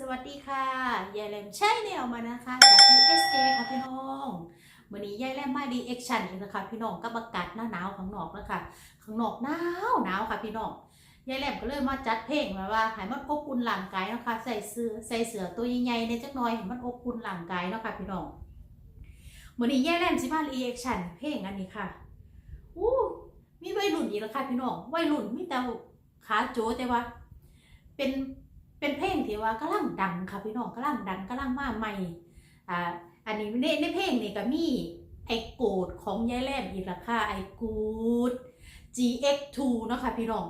สวัสดีค่ะ ยายแรมใช่แนวมานะคะ จาก USA ค่ะพี่น้องวันนี้ยายแรมมาดีแอคชั่นอีกนะคะพี่น้องกับอากาศหน้าหนาวข้างนอกนะคะข้างนอกหนาวหนาวค่ะพี่น้องยายแรมก็เลยมาจัดเพลงมาว่าให้มันอบอุ่นร่างกายนะคะใส่เสื้อใส่เสื้อตัวใหญ่ๆในจักหน่อยให้มันอบอุ่นร่างกายนะคะพี่น้องวันนี้ยายแรมสิมารีแอคชั่นเพลงอันนี้ค่ะอู้มีวัยรุ่นอีกแล้วค่ะพี่น้องวัยรุ่นมีแต่ขาโจแต่ว่า เป็น เป็นเพลงที่ว่ากำลังดังค่ะพี่น้องกำลังดังกำลังมาใหม่อ่าอันนี้ในในเพลงนี่ก็มีไอโกดของยายแลมอีกละค่ะไอกูด GX2 เนาะค่ะพี่น้อง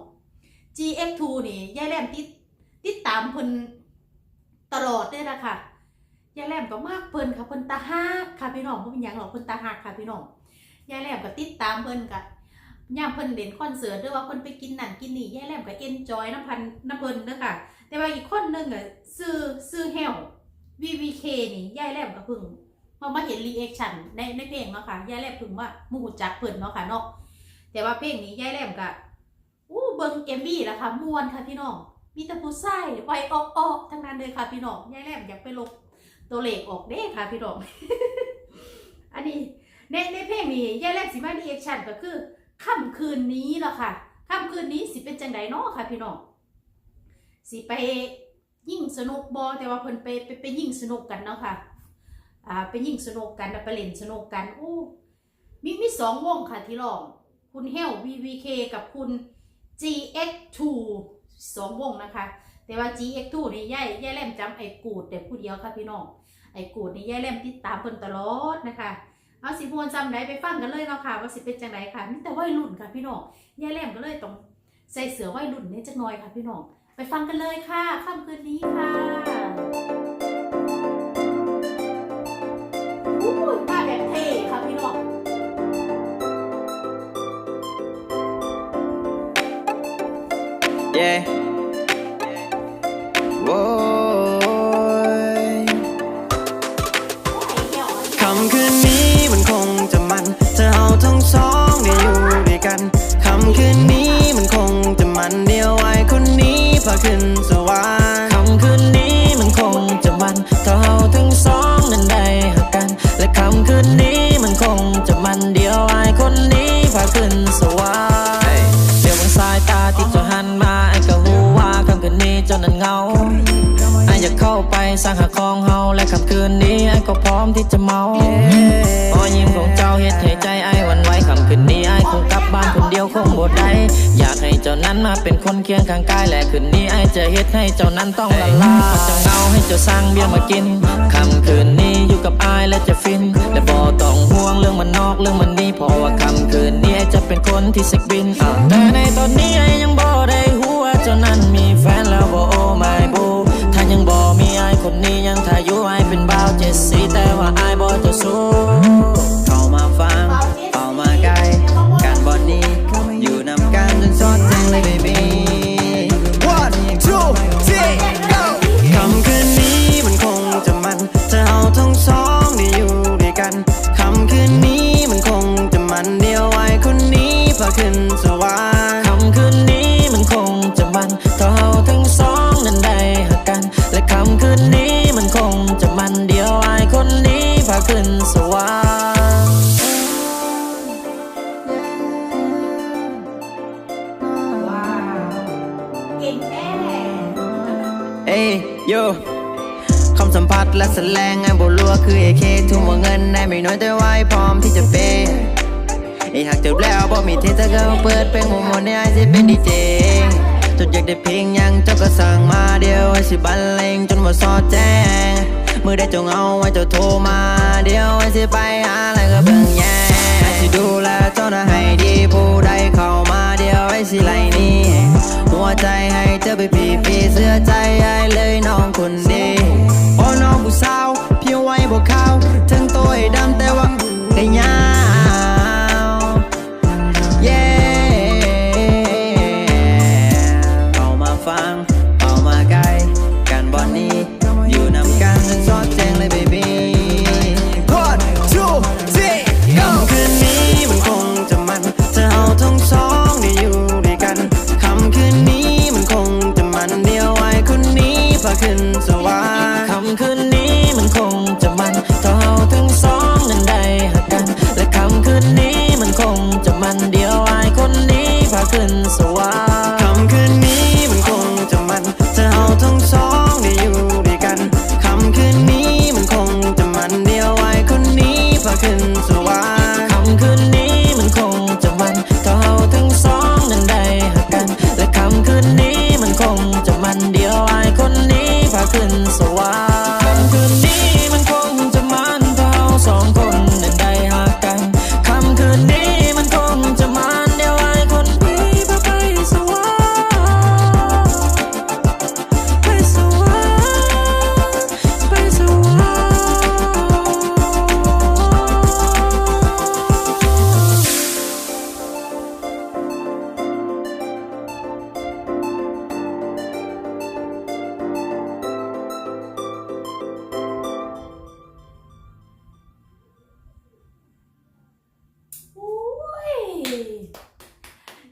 GX2 นี่ยายแลมติดติดตามเพิ่นตลอดเลยละค่ะยายแลมก็มากเพิ่นค่ะเพิ่นตาฮักค่ะพี่น้องบ่เป็นยังหรอกเพิ่นตาฮักค่ะพี่น้องยายแลมก็ติดตามเพิ่นก็ ย่ามเพิ่นเล่นคอนเสิร์ตหรือว่าเพิ่นไปกินนั่นกินนี่แยายแลมก็เอนจอยน้ำพันน้ำเพิ่นเด้อค่ะ แต่ว่าอีกคนหนึงอะซื้อซื้อเฮล VVK นี่ยายแลมก็เพิ่งมามาเห็นรีแอคชั่นในในเพลงเนาะค่ะยายแลมเพิ่งว่ามู้จักเพิ่นเนาะค่ะเนาะแต่ว่าเพลงนี้ยายแลมก็อู้เบิ่ง MV แล้วค่ะม่วนค่ะพี่น้องมีแต่ผู้ชายไวออกออกทั้งนั้นเลยค่ะพี่น้องยายแลมอยากไปลบตัวเลขออกเด้ค่ะพี่น้องอันนี้ในในเพลงนี้ยายแลมสิมารีแอคชั่นก็คือ ค่ำคืนนี้เนาะค่ะค่ำคืนนี้สิเป็นจังไดเนาะค่ะพี่น้องสิไปยิ่งสนุกบอแต่ว่าเพิ่นไปไปไปยิ่งสนุกกันเนาะค่ะอ่าไปยิ่งสนุกกันไปเล่นสนุกกันอู้มีมีสองวงค่ะที่ร้องคุณเฮล VVK กับคุณ GX2 สองวงนะคะ แต่ว่า GX2 นี่ย่ายย่ายแลมจำไอ้กูดแต่ผู้เดียวค่ะพี่น้องไอ้กูดนี่ย่ายแลมติดตามเพิ่นตลอดนะคะ เอาสิมวนจำได้ไปฟังกันเลยเนาะค่ะว่าสิเป็นจังไดค่ะมีแต่วัยรุ่นค่ะพี่น้องย่ายแลมก็เลยต้องใส่เสือวัยรุ่นนี่จักน่อยค่ะพี่น้องไปฟังกันเลยค่ะค่ำคืนนี้ค่ะอู้ยมาแบบเท่ค่ะพี่น้อง Yeah. โคนนี้พาขึ้นสวรรค์เดี๋ยวบางสายตาที่จะหันมาไอ้ก็รู้ว่าคำคืนนี้เจ้านั้นเหงาไอ้อยากเข้าไปสร้างหาของเฮาและคำคืนนี้ไอ้ก็พร้อมที่จะเมาอ้อยิ้มของเจ้าเฮ็ดให้ใจไอหวันไหวคำคืนนี้ไอ้คงกลับบ้านคนเดียวคงบ่ได้อยากให้เจ้านั้นมาเป็นคนเคียงข้างกายและคืนนี้ไอ้จะเฮ็ดให้เจ้านั้นต้องละลายเจ้าเงาให้เจ้าสร้างเบียร์มากินคำคืนนี้ อยู่กับไอและจะฟิน และบอต้องห่วงเรื่องมันนอกเรื่องมันนี่เพราะว่าค่ำคืนนี้ไอจะเป็นคนที่เซ็กบินแต่ในตอนนี้ไอ้ยังบอได้หัวเจ้านั้นมีแฟนแล้วบอโอ้ไม่บูถ้ายังบอมีไอ้คนนี้ยังถ้ายุไอ้เป็นบ่าวเจ็ดสีแต่ว่าไอ้บ นี้พาขึ้นสวรรค์คำคืนนี้มันคงจะมันถ้าเราทั้งสองนั้นได้หักกัน และคำคืนนี้มันคงจะมันเดียวไอายคนนี้พาขึ้นสวรรค์ว้าวเก่งเอ้ยโยคำสัมผัสและแสลงงานบลัวคือเอเคทุ่มว่าเงินในไม่น้อยแต่ไว้พร้อมที่จะเปย์ ไอหักจบแล้วบ่มีเทสก็มาเปิดเพลงหัวหมดในไอสิเป็นดีเจจนอยากได้เพลงยังเจ้าก็สั่งมาเดียวไอ้สิบันเลงจนว่าซอแจ้งมือได้จงเอาไว้เจ้าโทรมาเดียวไอ้สิไปหาอะไรก็เบิ่งแย่ไอ้สิดูแลเจ้าหน้าให้ดีผู้ใดเข้ามาเดียวไอ้สิไลนี่หัวใจให้เธอไปปีปีเสื้อใจ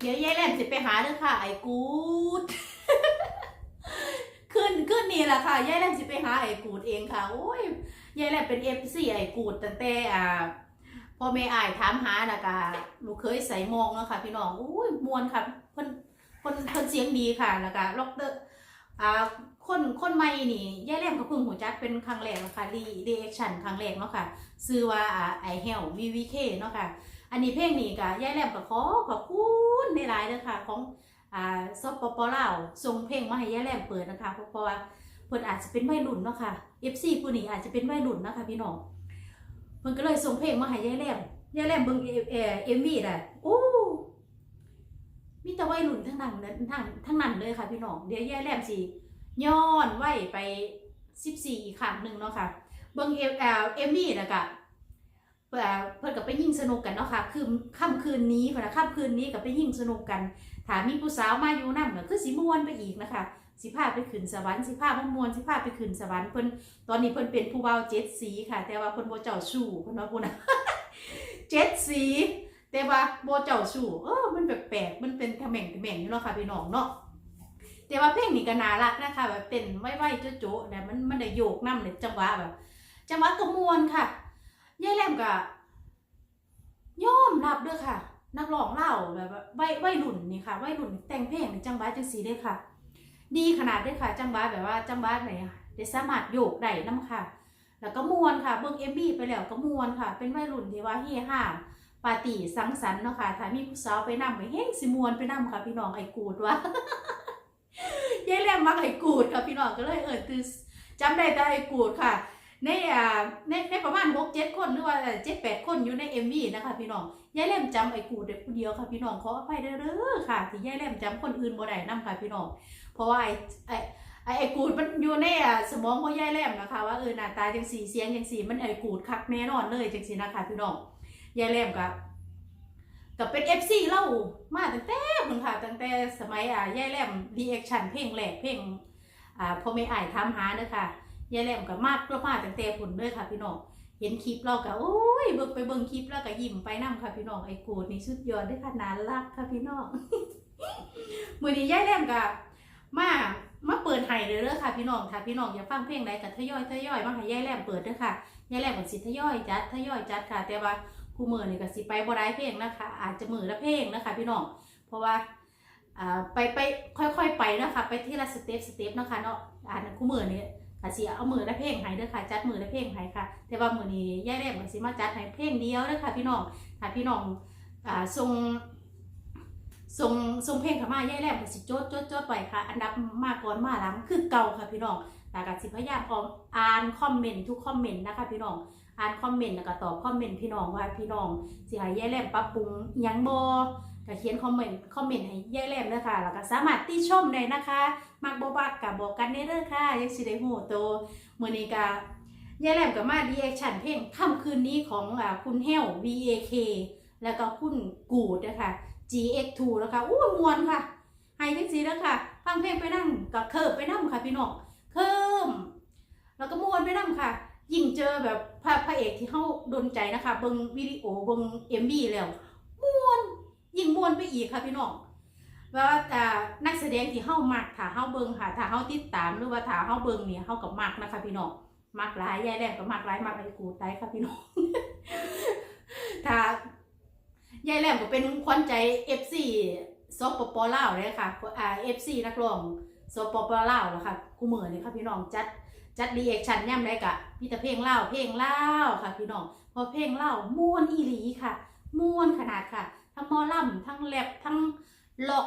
ดี๋ยวยายแหลมสิไปหาเด้อค่ะ ไอ้กูดขึ้นขึ้นนี่แหละค่ะยายแหลมสิไปหาไอ้กูดเองค่ะโอ้ยยายแหลมเป็นเอฟซีไอ้กูดตั้งแต่อ่าพ่อแม่อายถามหานะกะลูกเคยใส่มองเนาะค่ะ พี่น้องอุ้ยมวนค่ะเพิ่นเพิ่นเพิ่นเสียงดีค่ะแล้วก็ล็อกเตอร์อ่าคนคนใหม่นี่ยายแหลมก็เพิ่งหูจักเป็นครั้งแรกนะคะรีรีแอคชั่นครั้งแรกเนาะค่ะชื่อว่าอ่าไอเฮลวีวีเคเนาะค่ะ อันนี้เพลงนี้ก็ยายแหลมก็ขอขอบคุณในหลายๆเด้อค่ะของอ่าซปปลาวส่งเพลงมาให้ยายแหลมเปิดนะคะ เพราะว่าเพิ่นอาจจะเป็นวัยรุ่นเนาะค่ะ FC ผู้นี้อาจจะเป็นวัยรุ่นนะคะพี่น้องเพิ่นก็เลยส่งเพลงมาให้ยายแหลมยายแหลมเบิ่งเอเอเอ็มวีน่ะโอ้มีแต่วัยรุ่นทั้งนั้นเลยทั้งทั้งนั้นเลยค่ะพี่น้องเดี๋ยวยายแหลมสิย้อนไว้ไป 14 อีกครั้งหนึ่งเนาะค่ะเบิ่งเอเอเอ็มวีน่ะก็ พื่อเพื่อนกับไปยิ่งสนุกกันเนาะค่ะ คือค่ำคืนนี้พนะค่ำคืนนี้กับไปยิ่งสนุกกัน ถามมีผู้สาวมาอยู่นั่นก็คือสิมวนไปอีกนะคะ สิพาไปขึ้นสวรรค์สิพามามวนสิพาไปขึ้นสวรรค์เพิ่นตอนนี้เพิ่นเป็นผู้เบาเจ็ดสีค่ะ แต่ว่าเพิ่นบ่เจ้าชู้เพิ่นว่าพุ่นะเจ็ดสี แต่ว่าโบเจ้าชู้เออมันแปลกๆมันเป็นทะแหม่งทะแม่งอยู่เนาะค่ะพี่น้องเนาะแต่ว่าเพลงนี้ก็น่ารักนะคะแบบเต้นไว้ๆโจ๊ะๆแต่มันมันได้โยกนำเลยจังหวะแบบจังหวะก็ม่วนค่ะ ยายแหลมก็ยอมรับเด้อค่ะ นักร้องเล่าแบบว่าวัยวัยรุ่นนี่ค่ะวัยรุ่นแต่งเพลงในจังหวะจังสีเด้อค่ะ ดีขนาดเด้อค่ะ จังหวะแบบว่าจังหวะไหนอะได้สามารถโยกได้นํค่ะ แล้วก็มวนค่ะเบิ่งเอ็มบีไปแล้วก็มวนค่ะ เป็นวัยรุ่นที่ว่าเฮฮาปาร์ตี้สังสรรค์เนาะค่ะถ้ามีผู้สาวไปนำไปเฮงสิมวนไปนำค่ะ พี่น้องไอ้กูดว่ายายแหลมมักไอ้กูดค่ะพี่น้องก็เลยเอิ้นคือจำได้แต่ไอ้กูดค่ะ ในอ่าในในประมาณหกเจ็ดคนหรือว่าเจ็ดแปดคนอยู่ในเอ็มวีนะคะพี่น้องยายแหลมจำไอ้กูเด็กผู้เดียวค่ะพี่น้องขออภัยเด้อค่ะ ที่ยายแหลมจำคนอื่นบ่ได้นํค่ะพี่น้องเพราะว่าไอ้ไอ้ไอ้ไอ้กูดมันอยู่ในอ่าสมองของยายแหลมนะคะ ว่าเออหน้าตาจังสีเสียงจังสีมันไอ้กูดคักแน่นอนเลยจังสีนะคะพี่น้องยายแหลมกับกับเป็น FC เล่ามาตั้งแต่พุ่นค่ะ ตั้งแต่สมัยอ่ายายแหลมรีแอคชั่นเพลงแรกเพลงอ่าพ่อแม่อายถามหาเด้อค่ะ ยายแหลมก็มากก็มาตั้งแต่ผุนเลยค่ะพี่น้องเห็นคลิปเราก็โอ้ยเบิ่งไปเบิ่งคลิปแล้วก็ยิ้มไปนํค่ะพี่น้องไอ้กูดนี่สุดยอดได้อค่ะน่ารักค่ะพี่น้องมื้อนี้ยายแหลมก็มามาเปิดให้เลยเด้อค่ะพี่น้องถ้าพี่น้องอยากฟังเพลงใดก็ทยอยทยอยมาให้ยายแหลมเปิดเด้อค่ะยายแหลมก็สิทยอยจัดทยอยจัดค่ะ แต่ว่าคู่มือนี่ก็สิไปบ่ได้เพลงนะคะ อาจจะมือละเพลงนะคะ พี่น้องเพราะว่าไปไปค่อยๆไปนะคะ ไปทีละสเต็ปสเต็ปนะคะเนาะอ่านคู่มือนี่ ค่ะสิเอามือและเพลงให้เด้อค่ะ จัดมือและเพลงให้ค่ะ แต่ว่ามือนี้ย่าแรกมันสิมาจัดให้เพลงเดียวเด้อค่ะ พี่น้องถ้าพี่น้องอ่าส่งส่งส่งเพลงข้ามาย่าแรกมันสิโจดโจดโจดไปค่ะ อันดับมาก่อนมาหลังคือเก่าค่ะพี่น้องแต่ก็สิพยายามพร้อมอ่านคอมเมนต์ทุกคอมเมนต์นะคะ พี่น้องอ่านคอมเมนต์แล้วก็ตอบคอมเมนต์พี่น้องว่าพี่น้องสิให้ย่าแรกปรับปรุงยังบ่ก็เขียนคอมเมนต์คอมเมนต์ให้ย่าแรกเด้อค่ะแล้วก็สามารถติชมได้นะคะ มักบ่บักกับบอกกันได้เด้อค่ะยังสิได้ฮู้โตมื่อนี้ก็ยายแหลมกับมาดีแอคชั่นเพลงค่ำคืนนี้ของอคุณเฮล VAK แล้วก็คุณกูดนะคะ GX2 แล้วค่ะอู้มวนค่ะให้จังสีแล้วค่ะฟังเพลงไปนั่งก็เคิบไปนั่งค่ะพี่น้องเคิมแล้วก็มวนไปนั่งค่ะ ยิ่งเจอแบบพระพระเอกที่เขาดนใจนะคะเบิงวิดีโอเบิงเอ็มบีแล้วมวนยิ่งมวนไปอีกค่ะพี่น้อง ว่าอ่นักแสดงที่เฮามักถ้าเฮาเบิ่งค่ะถ้าเฮาติดตามหรือว่าถ้าเฮาเบิ่งเนี่ยเฮาก็มักนะคะพี่น้องมักหลายยายแรกก็มักหลายมักไอ้กูได้ค่ะพี่น้องถ้ายายแหลมก็เป็นขวัญใจ FC สปปลาวเลยค่ะอ่า FC นักร้องสปปลาวแล้วค่ะกูเหมือนเลยค่ะพี่น้องจัดจัดรีแอคชั่นย่ำได้กะพี่แต่เพลงเล่าเพลงเล่าค่ะพี่น้องพอเพลงเล่าม่วนอีหลีค่ะม่วนขนาดค่ะ ทั้งมอล่ำทั้งแรปทั้งหลอก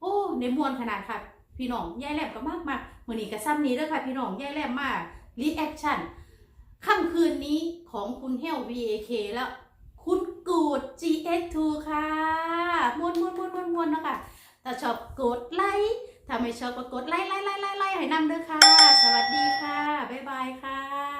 โอ้ในมวนขนาดค่ะ พี่น้องยายแหลมก็มากมากมือนี้ก็ซ้ำนี้เด้อค่ะพี่น้องยายแหลมมากรีแอคชั่นค่ำคืนนี้ของคุณเฮล VAK แล้วคุณกูด GX2 ค่ะมวนมวนมวนมวนมวนนะคะถ้าชอบกดไลค์ถ้าไม่ชอบก็กดไลค์ไลค์ไลค์ไลค์ไลค์ให้นำเด้อค่ะ สวัสดีค่ะ บ๊ายบายค่ะ